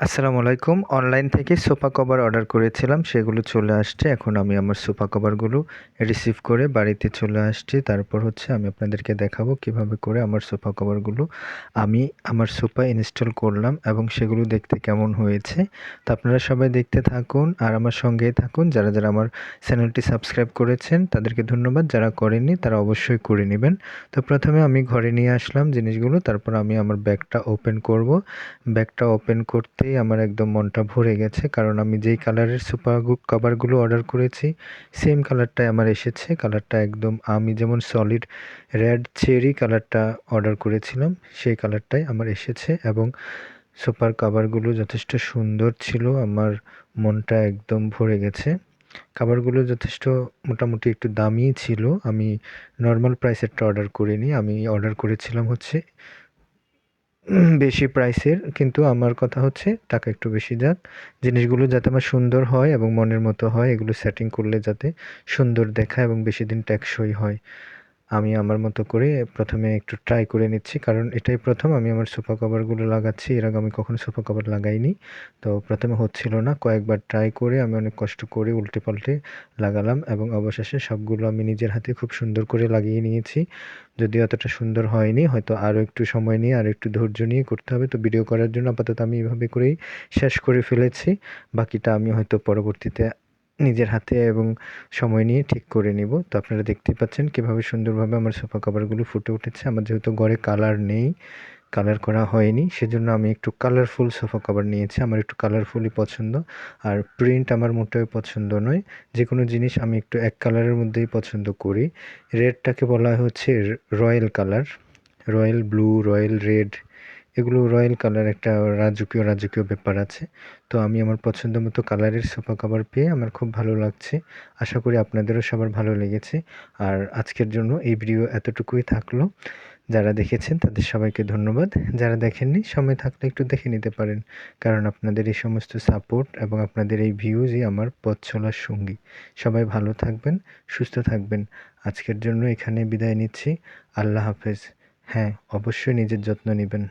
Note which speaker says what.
Speaker 1: আসসালামু আলাইকুম। অনলাইন থেকে সোফা কভার অর্ডার করেছিলাম, সেগুলো চলে আসছে। এখন আমি আমার সোফা কভারগুলো রিসিভ করে বাড়িতে চলে আসছি। তারপর হচ্ছে আমি আপনাদেরকে দেখাবো কীভাবে করে আমার সোফা কভারগুলো আমি আমার সোফা ইনস্টল করলাম এবং সেগুলো দেখতে কেমন হয়েছে। তো আপনারা সবাই দেখতে থাকুন আর আমার সঙ্গেই থাকুন। যারা যারা আমার চ্যানেলটি সাবস্ক্রাইব করেছেন, তাদেরকে ধন্যবাদ। যারা করেননি, তারা অবশ্যই করে নেবেন। তো প্রথমে আমি ঘরে নিয়ে আসলাম জিনিসগুলো। তারপর আমি আমার ব্যাগটা ওপেন করব। ব্যাগটা ওপেন করতেই আমার একদম মনটা ভরে গেছে। কারণ আমি যেই কালারের সুপার কভারগুলো অর্ডার করেছি, সেম কালারটাই আমার এসেছে। কালারটা একদম, আমি যেমন সলিড রেড চেরি কালারটা অর্ডার করেছিলাম, সেই কালারটাই আমার এসেছে এবং সুপার কাভারগুলো যথেষ্ট সুন্দর ছিল। আমার মনটা একদম ভরে গেছে। খাবারগুলো যথেষ্ট মোটামুটি একটু দামি ছিল। আমি নর্মাল প্রাইসেরটা অর্ডার করিনি। আমি অর্ডার করেছিলাম হচ্ছে বেশি প্রাইসের কিন্তু আমার কথা হচ্ছে টাকা একটু বেশি যাক। জিনিসগুলো যাতে আমার সুন্দর হয় এবং মনের মতো হয়, এগুলো সেটিং করলে যাতে সুন্দর দেখায় এবং বেশি দিন টেকসই হয়। আমি আমার মতো করে প্রথমে একটু ট্রাই করে নিচ্ছি, কারণ এটাই প্রথম, আমি আমার সোফা কভারগুলো লাগাচ্ছি, এর আগে আমি কখনো সোফা কভার লাগাইনি। তো প্রথমে হচ্ছিল না, কয়েকবার ট্রাই করে আমি অনেক কষ্ট করে উল্টে পাল্টে লাগালাম এবং অবশেষে সবগুলো আমি নিজের হাতে খুব সুন্দর করে লাগিয়ে নিয়েছি। যদিও অতটা সুন্দর হয়নি, হয়তো আরও একটু সময় নিয়ে, আর একটু ধৈর্য নিয়ে করতে হবে। তো ভিডিও করার জন্য আপাতত আমি এভাবে করেই শেষ করে ফেলেছি। বাকিটা আমি হয়তো পরবর্তীতে নিজের হাতে এবং সময় নিয়ে ঠিক করে নিব। তো আপনারা দেখতেই পাচ্ছেন কীভাবে সুন্দরভাবে আমার সোফা কাভারগুলো ফুটে উঠেছে। আমার যেহেতু ঘরে কালার নেই, কালার করা হয়নি, সেজন্য আমি একটু কালারফুল সোফা কভার নিয়েছি। আমার একটু কালারফুলই পছন্দ, আর প্রিন্ট আমার মোটেও পছন্দ নয়। যে কোনো জিনিস আমি একটু এক কালারের মধ্যেই পছন্দ করি। রেডটাকে বলা হচ্ছে royal colour royal blue royal red এগুলো রয়্যাল কালার একটা রাজকীয় রাজকীয় ব্যাপার আছে। তো আমি আমার পছন্দ মতো কালারের সোফা কাভার পেয়ে আমার খুব ভালো লাগছে। আশা করি আপনাদেরও সবার ভালো লেগেছে। আর আজকের জন্য এই ভিডিও এতটুকুই থাকল। যারা দেখেছেন তাদের সবাইকে ধন্যবাদ। যারা দেখেননি, সময় থাকলে একটু দেখে নিতে পারেন। কারণ আপনাদের এই সমস্ত সাপোর্ট এবং আপনাদের এই ভিউজই আমার পথ চলার সঙ্গী। সবাই ভালো থাকবেন, সুস্থ থাকবেন। আজকের জন্য এখানে বিদায় নিচ্ছি। আল্লাহ হাফেজ। হ্যাঁ অবশ্যই নিজের যত্ন নেবেন।